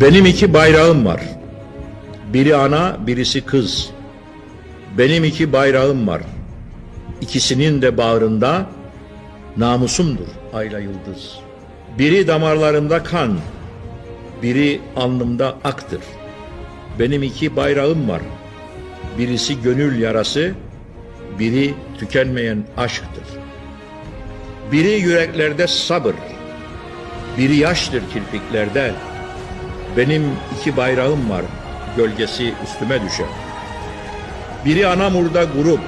Benim iki bayrağım var. Biri ana, birisi kız. Benim iki bayrağım var. İkisinin de bağrında namusumdur ayla yıldız. Biri damarlarımda kan, biri alnımda aktır. Benim iki bayrağım var. Birisi gönül yarası, biri tükenmeyen aşktır. Biri yüreklerde sabır, biri yaştır kirpiklerde. Benim iki bayrağım var, gölgesi üstüme düşer. Biri Anamur'da grup,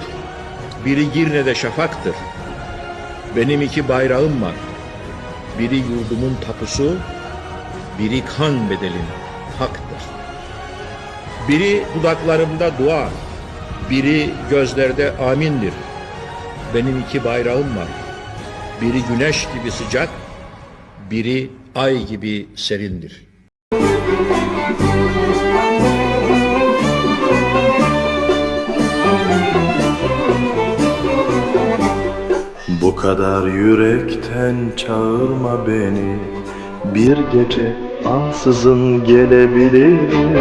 biri Girne'de şafaktır. Benim iki bayrağım var. Biri yurdumun tapusu, biri kan bedelin haktır. Biri dudaklarımda dua, biri gözlerde amindir. Benim iki bayrağım var. Biri güneş gibi sıcak, biri ay gibi serindir. Bu kadar yürekten çağırma beni. Bir gece ansızın gelebilirim